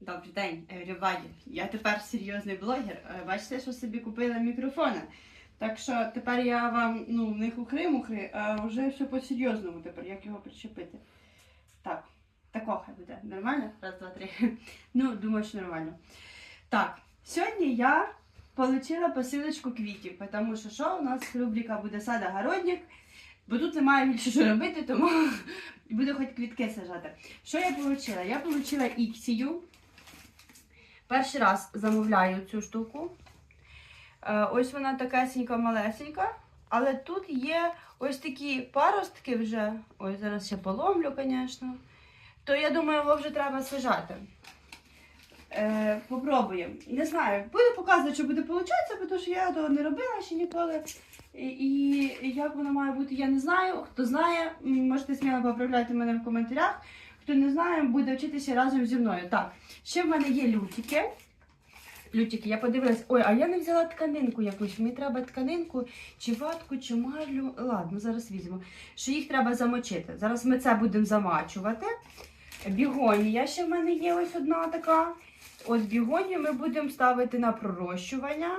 Добрий день, everybody. Я тепер серйозний блогер. Е, Бачите, що собі купила мікрофони. Так що тепер я вам ну, не хухри-мухри, а вже все по-серйозному тепер, як його причепити. Так, тако хай буде. Нормально? Раз, два, три. Ну, думаю, що нормально. Так, сьогодні я отримала посилочку квітів, тому що що у нас рубрика буде сад-огородник, бо тут немає більше що робити, тому буду хоч квітки сажати. Що я отримала? Я отримала іксію. Перший раз замовляю цю штуку. Е, Ось вона такесенька малесенька. Але тут є ось такі паростки вже. Ось зараз ще поломлю, звісно. То я думаю, його вже треба сажати. Е, попробуємо. Не знаю, буду показувати, що буде виходити, тому що я того не робила ще ніколи. І як воно має бути, я не знаю. Хто знає, можете сміло поправляти мене в коментарях. Хто не знає, буде вчитися разом зі мною. Так, ще в мене є лютики. Лютики, я подивилась, ой, а я не взяла тканинку якусь. Мені треба тканинку, чи ватку, чи марлю. Ладно, зараз візьму. Що їх треба замочити. Зараз ми це будемо замачувати. Бігонія ще в мене є ось одна така. От бігонію ми будемо ставити на пророщування.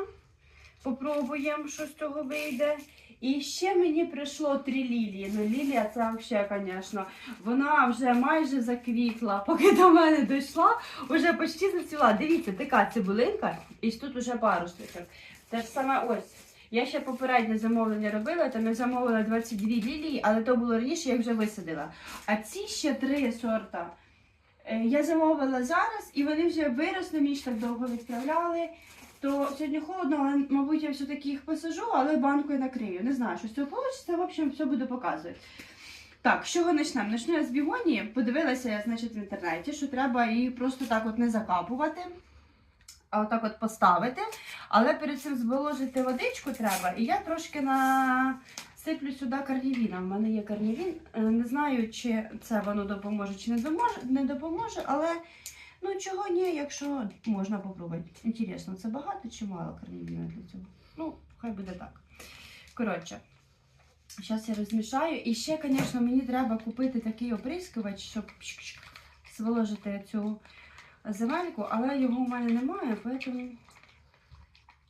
Попробуємо, що з цього вийде. І ще мені прийшло три лілії. Ну, лілія це взагалі, звісно, вона вже майже заквітла, поки до мене дійшла, вже почти зацвіла. Дивіться, така цибулинка, і тут вже парусочок. Те ж саме ось. Я ще попереднє замовлення робила, там я замовила 22 лілії, але то було раніше, я вже висадила. А ці ще три сорта. е, Я замовила зараз, і вони вже виросли, мені ж так довго відправляли. То сьогодні холодно, але, мабуть, я все-таки їх посажу, але банкою накрию. Не знаю, що з цього вийде. В общем, все буду показувати. Так, з чого почнемо? Почну я з бігонії. Подивилася я, значить, в інтернеті, що треба її просто так от не закапувати, а отак от поставити. Але перед цим зволожити водичку треба. І я трошки насиплю сюди карнівіна. У мене є карнівін. Е, Не знаю, чи це воно допоможе, чи не допоможе, але ну чого ні, якщо можна попробувати. Інтересно, це багато чи мало карнівіна для цього? Ну, хай буде так. Коротше. Зараз я розмішаю. І ще, звісно, мені треба купити такий оприскувач, щоб зволожити цю земельку, але його в мене немає, тому.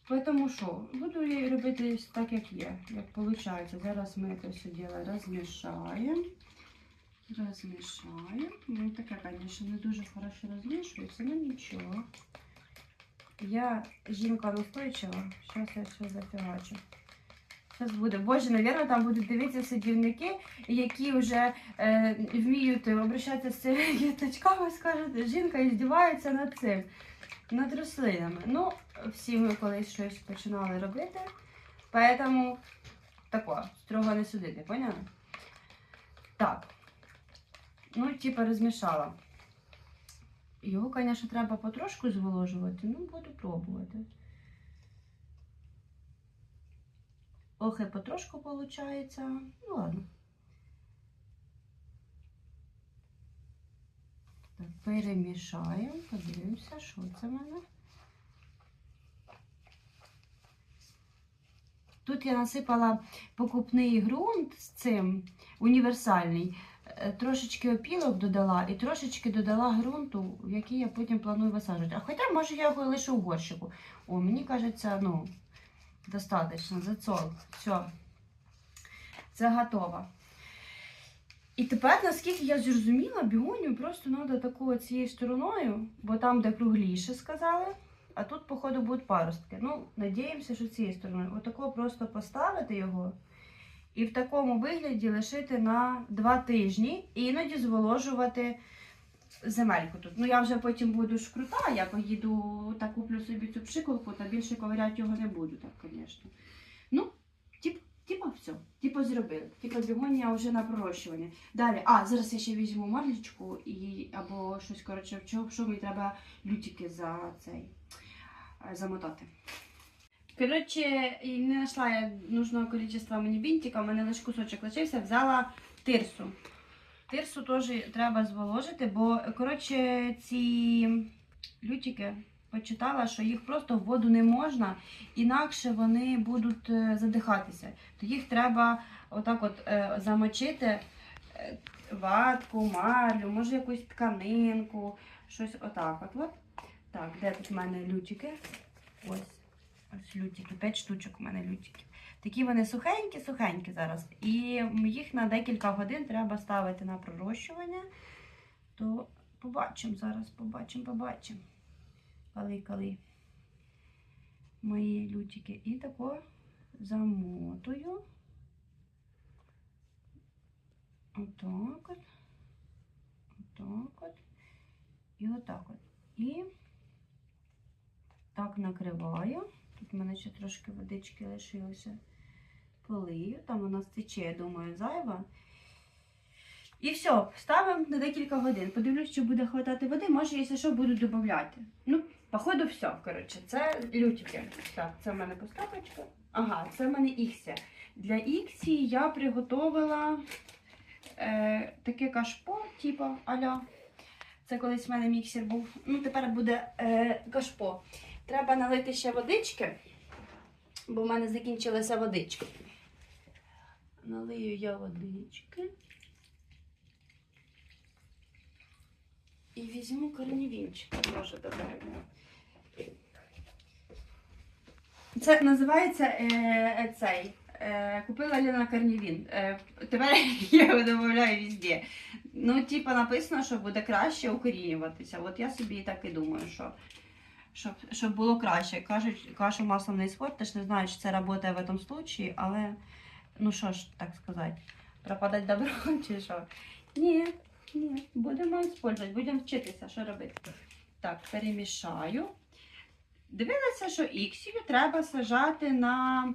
Поэтому що? Буду робити так, як є, як виходить. Зараз ми це все діло розмішаємо. Розмішаємо. Ну, таке, звісно, не дуже хорошо розмішується, але нічого. Я жінка настойчива, зараз я все зафігачу. Зараз буде. Боже, навірно, там будуть дивитися садівники, які вже е, вміють обращатися з цими квіточками, скажуть, жінка здівається над цим, над рослинами. Ну, всі ми колись щось починали робити, поэтому тако, строго не судити, поняли? Так. Ну, типа розмішала. Його, звісно, треба потрошку зволожувати, ну, буду пробувати. Ох, і потрошку виходить. Ну ладно. Так, перемішаємо, подивимося, що це в мене. Тут я насипала покупний ґрунт з цим універсальний. Е, Трошечки опілок додала і трошечки додала ґрунту, який я потім планую висаджувати. А хоча, може, я його лишу в горщику. О, мені кажеться, ну, достаточно. Зацол. Все. Це готово. І тепер, наскільки я зрозуміла, бігонію просто треба такою цією стороною, бо там, де кругліше сказали, а тут, походу, будуть паростки. Ну, надіємося, що цією стороною. Отако просто поставити його і в такому вигляді лишити на два тижні і іноді зволожувати земельку тут. Ну я вже потім буду ж крута, я поїду та куплю собі цю пшикалку, та більше ковиряти його не буду, так, звісно. Ну, типа все, типа зробили. Типа бігонія вже на пророщування. Далі, а, зараз я ще візьму марлічку і або щось, коротше, в що мені треба лютики за цей е, замотати. Коротше, не знайшла я нужного количества мені бінтика, у мене лише кусочок лишився, взяла тирсу. Тирсу теж треба зволожити, бо коротше, ці лютики почитала, що їх просто в воду не можна, інакше вони будуть е, задихатися. То їх треба отак от е, замочити е, ватку, марлю, може якусь тканинку, щось отак. От, от. Так, де тут в мене лютики? Ось. Ось лютики, 5 штучок у мене лютиків. Такі вони сухенькі, сухенькі зараз. І їх на декілька годин треба ставити на пророщування. То побачимо зараз, побачимо, побачимо. Коли. Мої лютики. І тако замотую. Отак от. Отак от. І отак от. І так накриваю. Тут в мене ще трошки водички лишилося. Полию. Там вона стече, я думаю, зайва. І все, ставимо на декілька годин. Подивлюсь, чи буде хватати води, може, якщо що, буду додати. Ну, походу, все. Коротше, це лютики. Так, це в мене поставочка. Ага, це в мене іксі. Для іксі я приготувала е, таке кашпо, типу аля. Це колись в мене міксер був. Ну, тепер буде е, кашпо. Треба налити ще водички, бо в мене закінчилася водичка. Налию я водички. І візьму корнівінчик, може добавимо. Це називається е, е, цей. Е, купила Ліна корнівін. Е, тепер я його додаю везде. Ну, типа, написано, що буде краще укорінюватися. От я собі і так і думаю, що щоб, щоб було краще. Кажуть, кашу маслом не іспортиш, не знаю, чи це працює в цьому випадку, але ну що ж так сказати, пропадать добро чи що? Ні, ні, будемо використовувати, будемо вчитися, що робити. Так, перемішаю. Дивилася, що іксію треба сажати на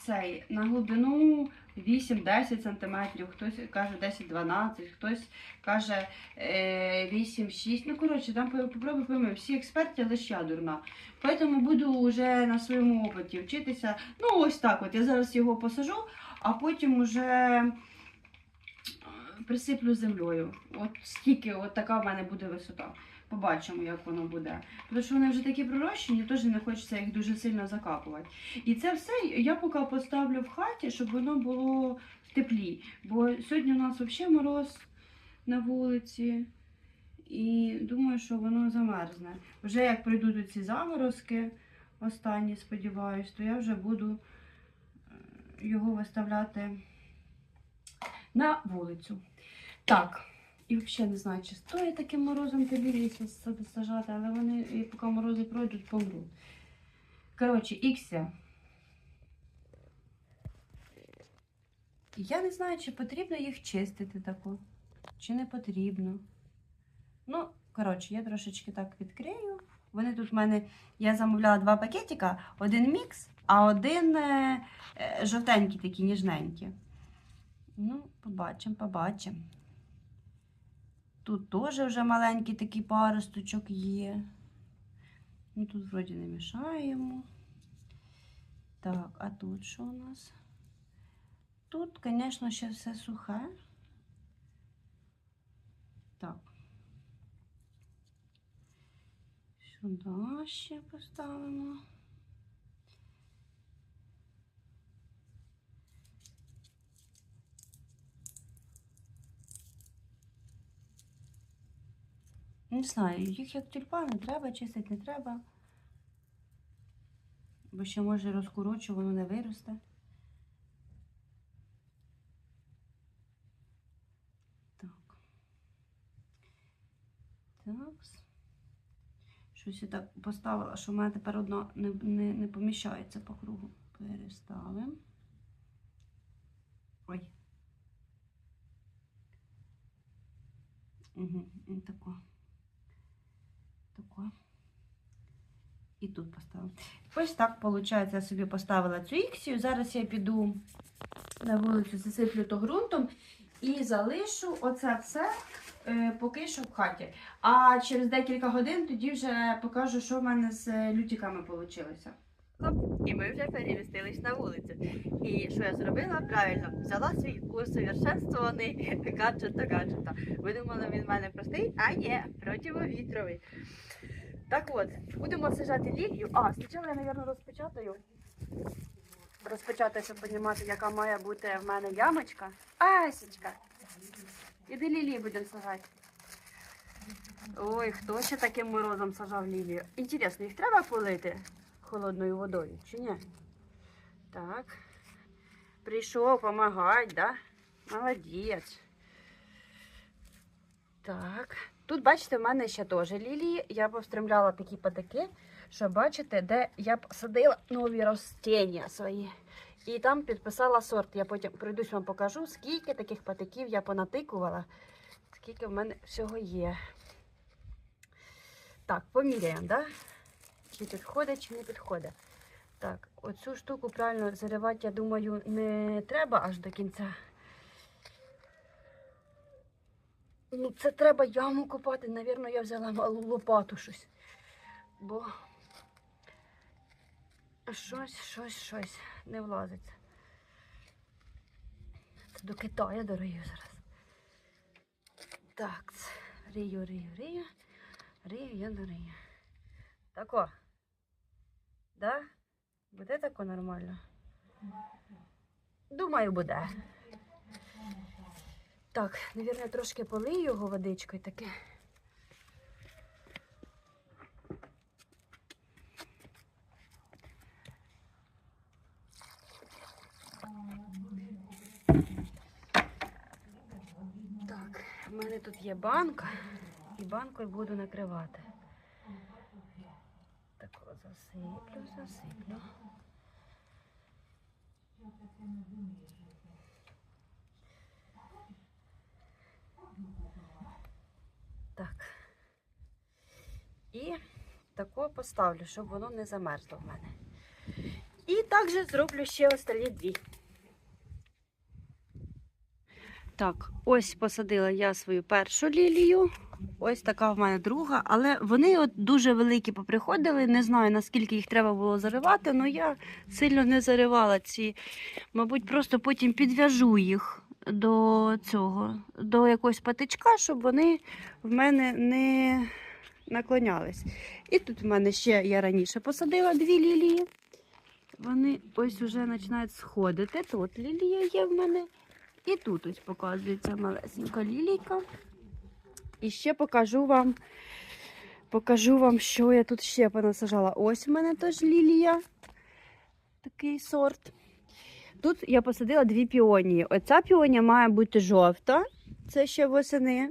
цей, на глибину 8-10 см, хтось каже 10-12, хтось каже е, 8-6. Ну, коротше, там по- попробуй пойми, всі експерти, лише я дурна. Тому буду вже на своєму опиті вчитися. Ну, ось так от. Я зараз його посажу, а потім уже е, присиплю землею. От скільки, от така в мене буде висота. Побачимо, як воно буде. Тому що вони вже такі пророщені, теж не хочеться їх дуже сильно закапувати. І це все я поки поставлю в хаті, щоб воно було в теплі. Бо сьогодні у нас взагалі мороз на вулиці. І думаю, що воно замерзне. Вже як прийдуть ці заморозки, останні, сподіваюсь, то я вже буду е, його виставляти на вулицю. Так. І взагалі не знаю, чи стоїть таким морозом лісі сажати, але вони, поки морози пройдуть, помруть. Коротше, ікся. Я не знаю, чи потрібно їх чистити тако, чи не потрібно. Ну, коротше, я трошечки так відкрию. Вони тут в мене, я замовляла два пакетика, один мікс, а один е, е, жовтенький такі, ніжненькі. Ну, побачимо, побачимо. Тут теж вже маленький такий паросточок є. Ну, тут вроді не мішаємо. Так, а тут що у нас? Тут, звісно, ще все сухе. Так. Сюди ще поставимо. Не знаю, їх як тюльпани, треба чистити, не треба. Бо ще може розкорочу, воно не виросте. Так. Так. Щось я так поставила, що в мене тепер одно не, не, не поміщається по кругу. Переставимо. Ой. Угу, і тако. Тако. І тут поставила. Ось так, виходить, я собі поставила цю іксію. Зараз я піду на вулицю, засиплю то ґрунтом і залишу оце все е, поки що в хаті. А через декілька годин тоді вже покажу, що в мене з е, лютиками вийшло. І ми вже перемістились на вулицю. І що я зробила? Правильно, взяла свій усовершенствований гаджет та гаджета. Ви думали, він в мене простий? А ні, противовітровий. Так от, будемо сажати лілію. А, спочатку я, мабуть, розпечатаю. Розпочати, щоб розуміти, яка має бути в мене ямочка. Асічка. Іди лілії будемо сажати. Ой, хто ще таким морозом сажав лілію? Інтересно, їх треба полити холодною водою чи ні? Так. Прийшов, помагай, да? Молодець. Так. Тут, бачите, в мене ще теж лілії. Я повстремляла такі патики, що бачите, де я посадила нові ростіння свої. І там підписала сорт. Я потім прийдусь вам покажу, скільки таких патиків я понатикувала, скільки в мене всього є. Так, поміряємо, да? Чи підходить, чи не підходить. Так, оцю штуку правильно заривати, я думаю, не треба аж до кінця. Ну, це треба яму копати. Навірно, я взяла малу лопату щось. Бо щось, щось, щось не влазиться. Це до Китаю дорою зараз. Так, це рию, рию, рию. Рию, я до рию. Тако. Да? Буде тако нормально? Думаю, буде. Так, навірно, трошки полию його водичкою таке. Так, в мене тут є банка, і банкою буду накривати. Так, от засиплю, засиплю. Так. І тако поставлю, щоб воно не замерзло в мене. І також зроблю ще остальні дві. Так, ось посадила я свою першу лілію. Ось така в мене друга, але вони от дуже великі поприходили. Не знаю, наскільки їх треба було заривати, але я сильно не заривала ці. Мабуть, просто потім підв'яжу їх до цього, до якогось патичка, щоб вони в мене не наклонялись. І тут в мене ще я раніше посадила дві лілії. Вони ось вже починають сходити. Тут лілія є в мене. І тут ось показується малесенька лілійка. І ще покажу вам, покажу вам, що я тут ще понасажала. Ось в мене теж лілія. Такий сорт. Тут я посадила дві піонії. Оця піонія має бути жовта, це ще восени.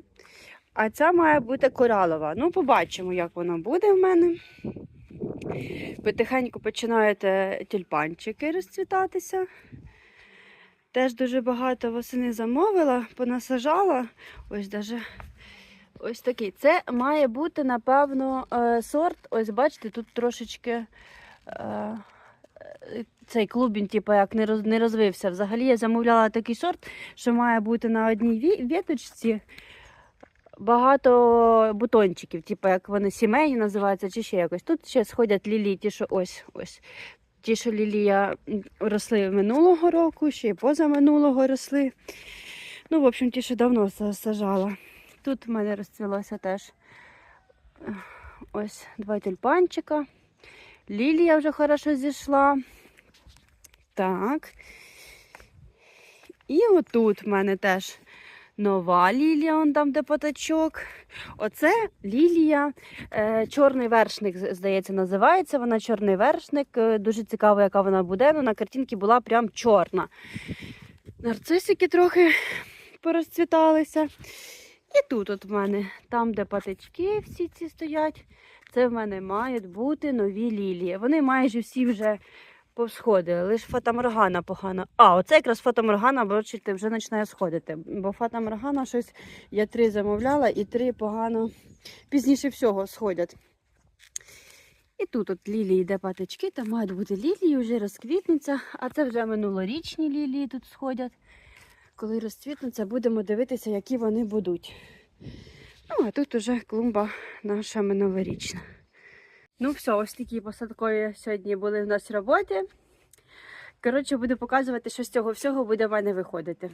А ця має бути коралова. Ну, побачимо, як вона буде в мене. Потихеньку починають е, тюльпанчики розцвітатися. Теж дуже багато восени замовила, понасажала. Ось даже ось такий. Це має бути, напевно, е, сорт. Ось бачите, тут трошечки е, цей клубінь, типу, як не роз- не розвився. Взагалі я замовляла такий сорт, що має бути на одній ві- віточці багато бутончиків, типу, як вони сімейні називаються, чи ще якось. Тут ще сходять лілії, ті, що ось ось. Ті, що лілія росли минулого року, ще й позаминулого росли. Ну, в общем, ті, що давно сажала. Тут в мене розцвілося теж ось два тюльпанчика. Лілія вже хорошо зійшла. Так. І отут в мене теж нова лілія, он там де патачок. Оце лілія, е, чорний вершник, здається, називається. Вона чорний вершник. Е, Дуже цікаво, яка вона буде. Ну, на картинці була прям чорна. Нарцисики трохи порозцвіталися. І тут от в мене, там, де патички всі ці стоять, це в мене мають бути нові лілії. Вони майже всі вже повсходили, лише фатаморгана погано. А, оце якраз фатаморгана, бачите, вже починає сходити. Бо фатаморгана щось я три замовляла і три погано пізніше всього сходять. І тут от лілії, де патички, там мають бути лілії, вже розквітнуться, а це вже минулорічні лілії тут сходять. Коли розцвітнуться, будемо дивитися, які вони будуть. Ну, а тут уже клумба наша минулорічна. Ну, все, ось такі посадкові сьогодні були в нас роботи. Коротше, буду показувати, що з цього всього буде в мене виходити.